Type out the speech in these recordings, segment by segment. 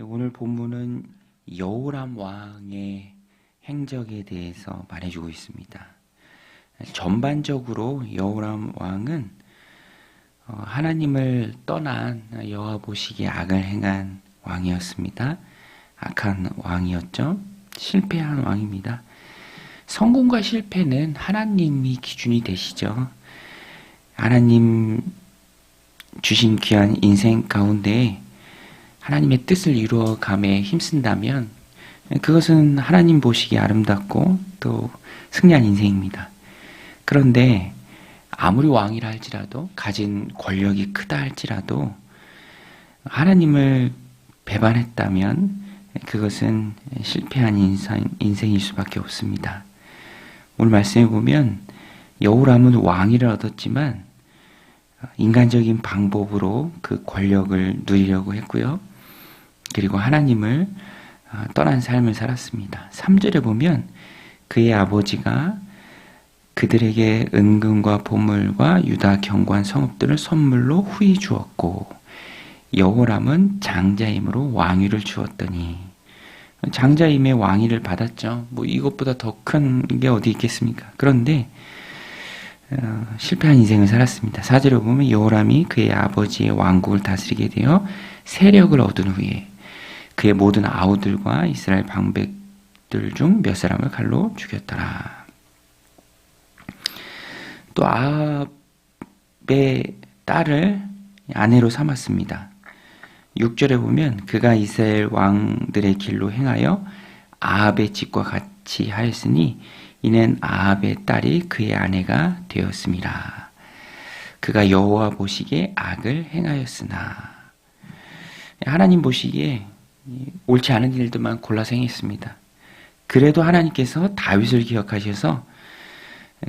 오늘 본문은 여호람 왕의 행적에 대해서 말해주고 있습니다. 전반적으로 여호람 왕은 어, 하나님을 떠난 보시기에 악을 행한 왕이었습니다. 악한 왕이었죠. 실패한 왕입니다. 성공과 실패는 하나님이 기준이 되시죠. 하나님 주신 귀한 인생 가운데 하나님의 뜻을 이루어감에 힘쓴다면 그것은 하나님 보시기에 아름답고 또 승리한 인생입니다. 그런데 아무리 왕이라 할지라도 가진 권력이 크다 할지라도 하나님을 배반했다면 그것은 실패한 인생, 인생일 수밖에 없습니다. 오늘 말씀해 보면 여호람은 왕위를 얻었지만 인간적인 방법으로 그 권력을 누리려고 했고요. 그리고 하나님을 떠난 삶을 살았습니다. 3절에 보면 그의 아버지가 그들에게 은금과 보물과 유다 경관 성읍들을 선물로 후히 주었고 여호람은 장자임으로 왕위를 주었더니 장자임의 왕위를 받았죠. 뭐 이것보다 더 큰 게 어디 있겠습니까? 그런데 어, 실패한 인생을 살았습니다. 사절에 보면 여호람이 그의 아버지의 왕국을 다스리게 되어 세력을 얻은 후에 그의 모든 아우들과 이스라엘 방백들 중 몇 사람을 칼로 죽였더라. 또 아합의 딸을 아내로 삼았습니다. 6절에 보면 그가 이스라엘 왕들의 길로 행하여 아합의 집과 같이 하였으니 이는 아합의 딸이 그의 아내가 되었습니다. 그가 여호와 보시기에 악을 행하였으나 하나님 보시기에 옳지 않은 일들만 골라서 행했습니다. 그래도 하나님께서 다윗을 기억하셔서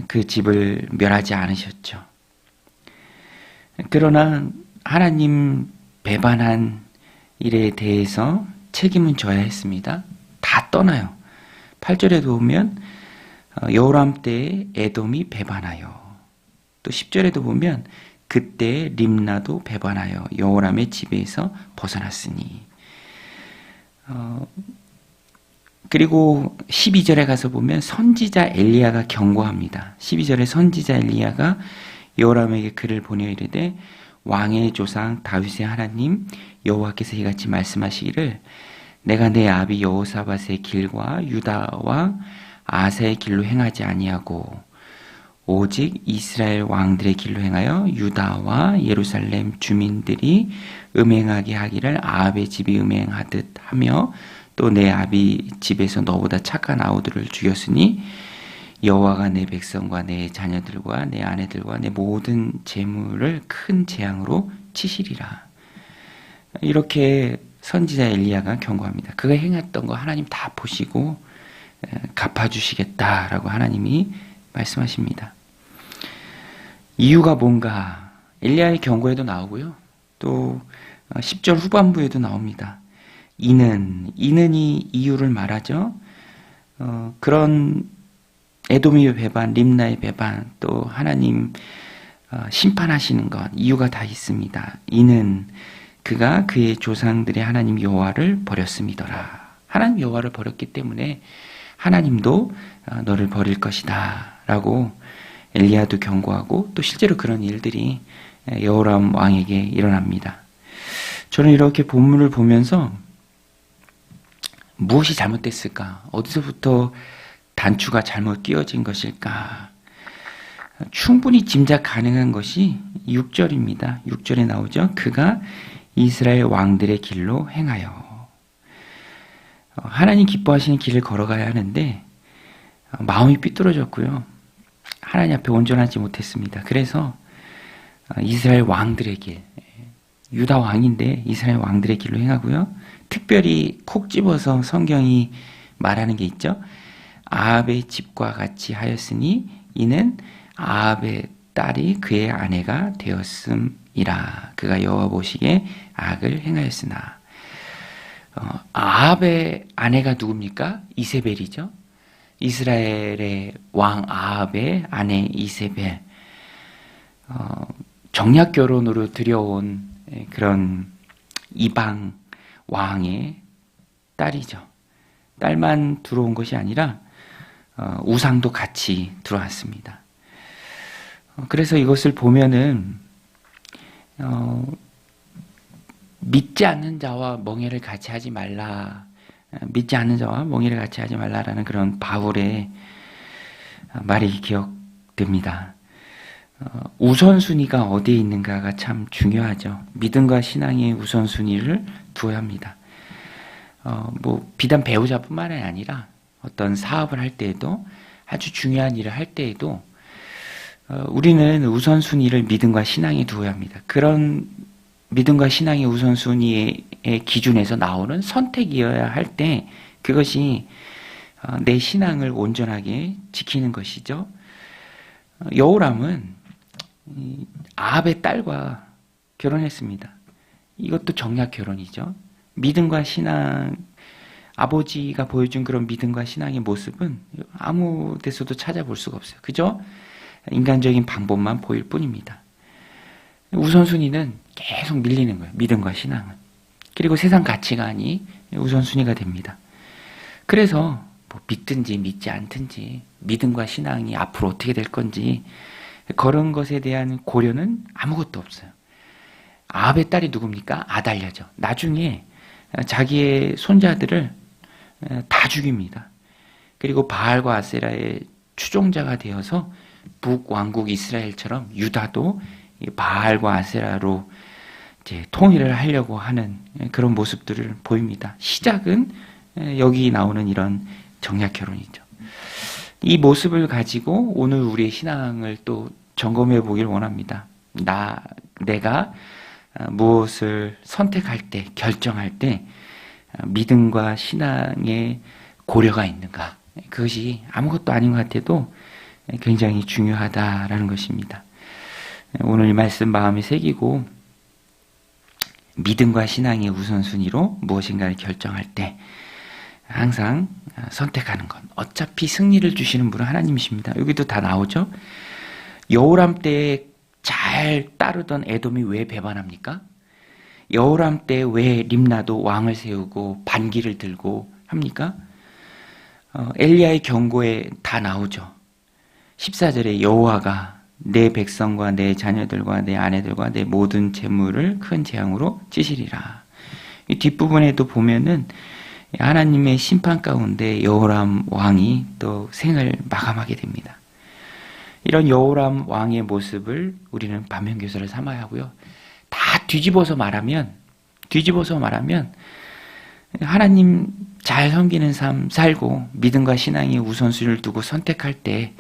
그 집을 멸하지 않으셨죠. 그러나 하나님 배반한 일에 대해서 책임은 져야 했습니다. 다 떠나요. 8절에도 보면 어, 여호람 때에 에돔이 배반하여 또 10절에도 보면 그때 림나도 배반하여 여호람의 집에서 벗어났으니 어, 그리고 12절에 가서 보면 선지자 엘리야가 경고합니다. 12절에 선지자 엘리야가 여호람에게 글을 보내어 이르되 왕의 조상 다윗의 하나님 여호와께서 이같이 말씀하시기를 내가 내 아비 여호사밧의 길과 유다와 아사의 길로 행하지 아니하고 오직 이스라엘 왕들의 길로 행하여 유다와 예루살렘 주민들이 음행하게 하기를 아합의 집이 음행하듯 하며 또 내 아비 집에서 너보다 착한 아우들을 죽였으니 여호와가 내 백성과 내 자녀들과 내 아내들과 내 모든 재물을 큰 재앙으로 치시리라. 이렇게 선지자 엘리야가 경고합니다. 그가 행했던 거 하나님 다 보시고 갚아주시겠다라고 하나님이 말씀하십니다. 이유가 뭔가 엘리야의 경고에도 나오고요. 또 10절 후반부에도 나옵니다. 이는 이는이 이유를 말하죠. 어, 그런 에돔의 배반, 림나의 배반, 또 하나님 어, 심판하시는 것 이유가 다 있습니다. 이는 그가 그의 조상들의 하나님 여호와를 버렸음이더라. 하나님 여호와를 버렸기 때문에 하나님도 어, 너를 버릴 것이다라고 엘리야도 경고하고 또 실제로 그런 일들이 여호람 왕에게 일어납니다. 저는 이렇게 본문을 보면서 무엇이 잘못됐을까? 어디서부터 단추가 잘못 끼워진 것일까? 충분히 짐작 가능한 것이 6절입니다. 6절에 나오죠. 그가 이스라엘 왕들의 길로 행하여. 하나님 기뻐하시는 길을 걸어가야 하는데, 마음이 삐뚤어졌고요. 하나님 앞에 온전하지 못했습니다. 그래서 이스라엘 왕들의 길, 유다 왕인데 이스라엘 왕들의 길로 행하고요. 특별히 콕 집어서 성경이 말하는 게 있죠. 아합의 집과 같이 하였으니 이는 아합의 딸이 그의 아내가 되었음이라. 그가 여호와 보시기에 악을 행하였으나 어, 아합의 아내가 누굽니까? 이세벨이죠. 이스라엘의 왕 아합의 아내 이세벨. 어, 정략 결혼으로 들여온 그런 이방 왕의 딸이죠. 딸만 들어온 것이 아니라 어, 우상도 같이 들어왔습니다. 어, 그래서 이것을 보면은 어, 믿지 않는 자와 멍해를 같이 하지 말라. 어, 믿지 않는 자와 멍해를 같이 하지 말라라는 그런 바울의 어, 말이 기억됩니다. 어, 우선순위가 어디에 있는가가 참 중요하죠. 믿음과 신앙의 우선순위를 두어야 합니다. 어, 뭐 비단 배우자뿐만이 아니라 어떤 사업을 할 때에도 아주 중요한 일을 할 때에도 어, 우리는 우선순위를 믿음과 신앙에 두어야 합니다. 그런 믿음과 신앙의 우선순위의 기준에서 나오는 선택이어야 할 때 그것이 어, 내 신앙을 온전하게 지키는 것이죠. 어, 여호람은 이 아합의 딸과 결혼했습니다. 이것도 정략 결혼이죠. 믿음과 신앙, 아버지가 보여준 그런 믿음과 신앙의 모습은 아무 데서도 찾아볼 수가 없어요. 그죠? 인간적인 방법만 보일 뿐입니다. 우선순위는 계속 밀리는 거예요. 믿음과 신앙은. 그리고 세상 가치관이 우선순위가 됩니다. 그래서 뭐 믿든지 믿지 않든지 믿음과 신앙이 앞으로 어떻게 될 건지 그런 것에 대한 고려는 아무것도 없어요. 아합의 딸이 누굽니까? 아달랴죠. 나중에 자기의 손자들을 다 죽입니다. 그리고 바알과 아세라의 추종자가 되어서 북왕국 이스라엘처럼 유다도 바알과 아세라로 통일을 하려고 하는 그런 모습들을 보입니다. 시작은 여기 나오는 이런 정략 결혼이죠. 이 모습을 가지고 오늘 우리의 신앙을 또 점검해 보길 원합니다. 나, 내가 무엇을 선택할 때, 결정할 때, 믿음과 신앙의 고려가 있는가. 그것이 아무것도 아닌 것 같아도 굉장히 중요하다라는 것입니다. 오늘 이 말씀 마음에 새기고 믿음과 신앙의 우선순위로 무엇인가를 결정할 때 항상 선택하는 것. 어차피 승리를 주시는 분은 하나님이십니다. 여기도 다 나오죠. 여호람 때에 잘 따르던 에돔이 왜 배반합니까? 여호람 때 왜 림나도 왕을 세우고 반기를 들고 합니까? 어, 엘리야의 경고에 다 나오죠. 14절에 여호와가 내 백성과 내 자녀들과 내 아내들과 내 모든 재물을 큰 재앙으로 찌시리라. 이 뒷부분에도 보면은 하나님의 심판 가운데 여호람 왕이 또 생을 마감하게 됩니다. 이런 여호람 왕의 모습을 우리는 반면교사를 삼아야 하고요. 다 뒤집어서 말하면 뒤집어서 말하면 하나님 잘 섬기는 삶 살고 믿음과 신앙의 우선순위를 두고 선택할 때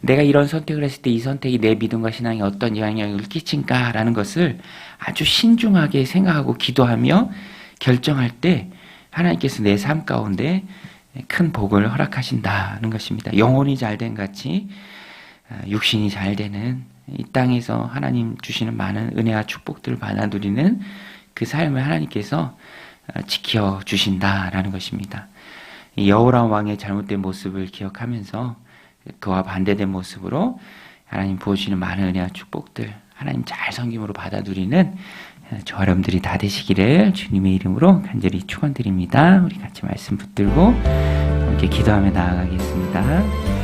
내가 이런 선택을 했을 때 이 선택이 내 믿음과 신앙에 어떤 영향을 끼친가라는 것을 아주 신중하게 생각하고 기도하며 결정할 때 하나님께서 내 삶 가운데 큰 복을 허락하신다는 것입니다. 영혼이 잘된 같이 아, 육신이 잘 되는 이 땅에서 하나님 주시는 많은 은혜와 축복들을 받아 누리는 그 삶을 하나님께서 아, 지켜 주신다라는 것입니다. 여호람 왕의 잘못된 모습을 기억하면서 그와 반대된 모습으로 하나님 부어주시는 많은 은혜와 축복들 하나님 잘 섬김으로 받아 누리는 저 여러분들이 다 되시기를 주님의 이름으로 간절히 축원드립니다. 우리 같이 말씀 붙들고 이렇게 기도하며 나아가겠습니다.